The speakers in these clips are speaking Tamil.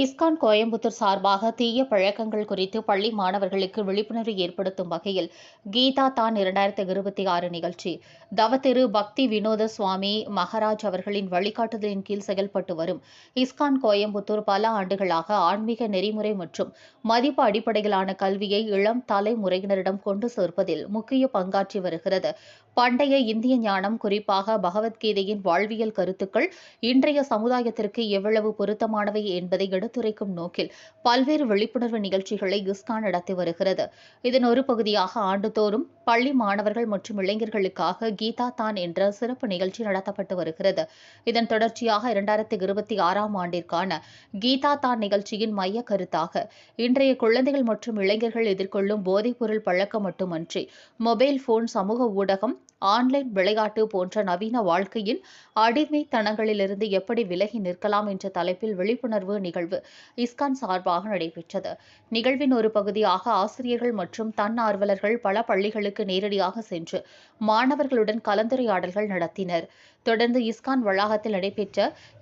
இஸ்கான் கோயம்புத்தூர் சார்பாக தீய பழக்கங்கள் குறித்து பள்ளி மாணவர்களுக்கு விழிப்புணர்வு ஏற்படுத்தும் வகையில் கீதா தான் இரண்டாயிரத்தி இருபத்தி ஆறு நிகழ்ச்சி. தவத்திரு பக்தி வினோத சுவாமி மகராஜ் அவர்களின் வழிகாட்டுதலின் கீழ் செயல்பட்டு வரும். இஸ்கான் கோயம்புத்தூர் பல ஆண்டுகளாக ஆன்மீக நெறிமுறை மற்றும் மதிப்பு அடிப்படையிலான கல்வியை இளம் தலைமுறையினரிடம் கொண்டு சேர்ப்பதில் முக்கிய பங்காற்றி வருகிறது. பண்டைய இந்திய ஞானம் குறிப்பாக பகவத்கீதையின் வாழ்வியல் கருத்துக்கள் இன்றைய சமுதாயத்திற்கு எவ்வளவு பொருத்தமானவை என்பதை எடுத்துரைக்கும் நோக்கில் பல்வேறு விழிப்புணர்வு நிகழ்ச்சிகளை இஸ்கான் நடத்தி வருகிறது. இதன் ஒரு பகுதியாக ஆண்டுதோறும் பள்ளி மாணவர்கள் மற்றும் இளைஞர்களுக்காக கீதா தான் என்ற சிறப்பு நிகழ்ச்சி நடத்தப்பட்டு வருகிறது. இதன் தொடர்ச்சியாக இரண்டாயிரத்தி இருபத்தி ஆறாம் ஆண்டிற்கான கீதா தான் நிகழ்ச்சியின் மைய கருத்தாக இன்றைய குழந்தைகள் மற்றும் இளைஞர்கள் எதிர்கொள்ளும் போதைப்பொருள் பழக்கம் மட்டுமன்றி மொபைல் போன் சமூக ஊடகம் ஆன்லைன் விளையாட்டு போன்ற நவீன வாழ்க்கையின் அடிமைத்தனங்களிலிருந்து எப்படி விலகி நிற்கலாம் என்ற தலைப்பில் விழிப்புணர்வு நிகழ்வு இஸ்கான் சார்பாக நடைபெற்றது. நிகழ்வின் ஒரு பகுதியாக ஆசிரியர்கள் மற்றும் தன்னார்வலர்கள் பல பள்ளிகளுக்கு நேரடியாக சென்று மாணவர்களுடன் கலந்துரையாடல்கள் நடத்தினர். தொடர்ந்து இஸ்கான் வளாகத்தில் நடைபெற்ற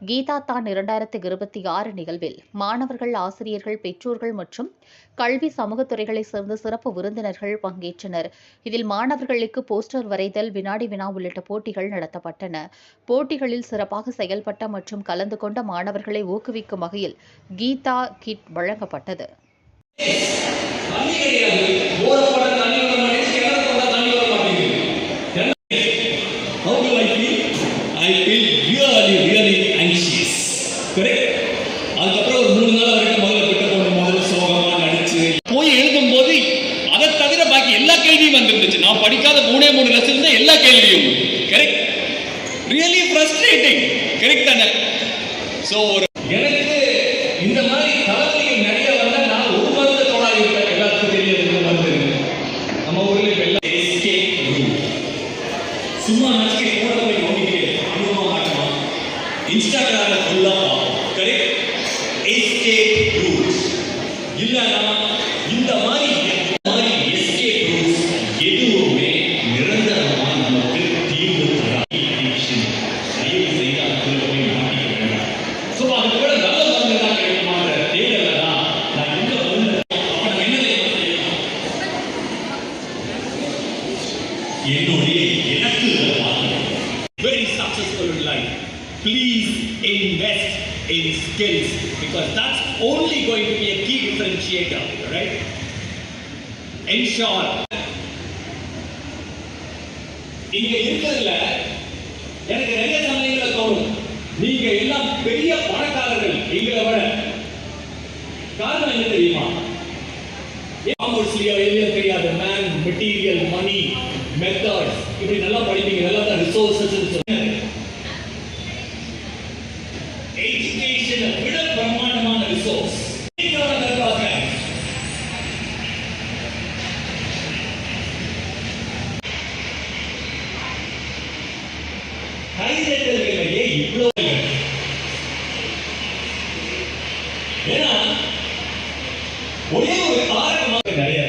கீதா தான் இரண்டாயிரத்தி இருபத்தி ஆறு நிகழ்வில் மாணவர்கள் ஆசிரியர்கள் பெற்றோர்கள் மற்றும் கல்வி சமூகத்துறைகளைச் சேர்ந்த சிறப்பு விருந்தினர்கள் பங்கேற்றனர். இதில் மாணவர்களுக்கு போஸ்டர் வரைதல் வினாடி வினா உள்ளிட்ட போட்டிகள் நடத்தப்பட்டன. போட்டிகளில் சிறப்பாக செயல்பட்ட மற்றும் கலந்து கொண்ட மாணவர்களை ஊக்குவிக்கும் வகையில் கீதா கிட் வழங்கப்பட்டது. பாக்கி எல்லா கேள்வியும் வந்துருந்துச்சு. நான் படிக்காத மூணே மூணு லெசன் தான் எல்லா கேள்வியும் கரெக்ட் ரியலி ஃப்ரஸ்ட்ரேட்டிங் கரெக்ட் தானே? ஸோ ஒரு எனக்கு இந்த மாதிரி தலைவலிகள் நிறைய வந்தா நான் ஒரு மருந்து மருந்தத்தோட இருப்பேன். எல்லாத்துக்கும் தெரியாது மருந்து நம்ம ஊர்ல இப்ப எல்லாம் சும்மா நாளைக்கு கூட போய் நோண்டிட்டு அனுபவம் மாட்டோம் இன்ஸ்டாகிராம்ல ஃபுல்லா கரெக்ட் எஸ்கேப் ரூல்ஸ் இல்லைன்னா என்னுடைய எனக்கு மாற்றணும் very successful in life. Please invest in skills because that's only going to be a key differentiator right? Ensure. இங்க இருக்கிறதுல எனக்கு நிறைய சமயங்கள தோணும். நீங்க எல்லாம் பெரிய பணக்காரர்கள் எங்களை விட. காரணம் என்ன தெரியுமா? காமர்ஸ்லயோ எதுலயோ தெரியாது மேன் மெட்டீரியல் மணி மெத்தட்ஸ் இப்படி நல்லா படிப்பீங்க நல்லா தான் ரிசோர்சஸ் எஜுகேஷனை விட பிரம்மாண்டமான ரிசோர்ஸ் ஏன்னா ஒரே ஒரு காரணமாக நிறைய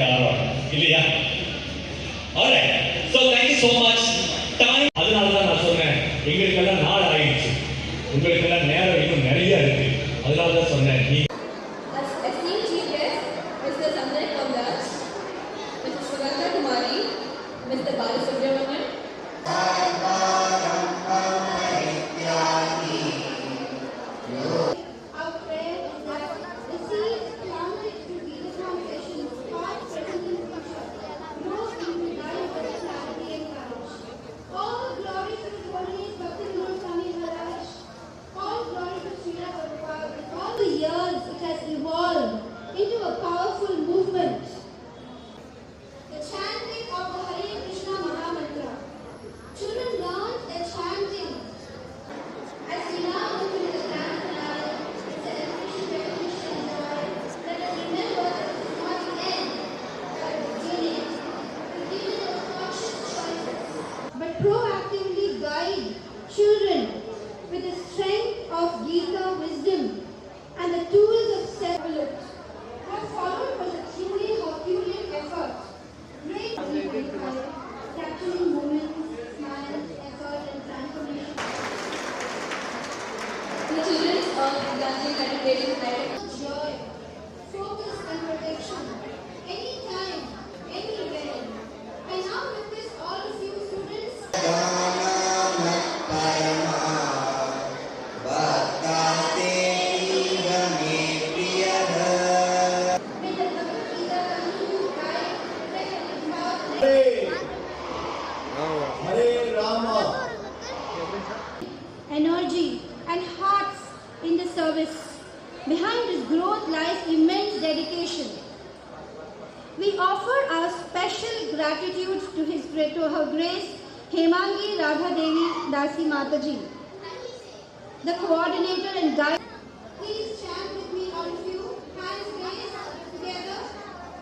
wisdom and the tools of self-love. What followed was a truly Herculean effort. Great 2025, capturing moments, smiles, effort, and transformation. the children of Gandhi and hearts in the service. Behind this growth lies immense dedication. We offer our special gratitude to, his, to Her Grace Hemangi Radha Devi Dasi Mataji, the coordinator and guide. Please chant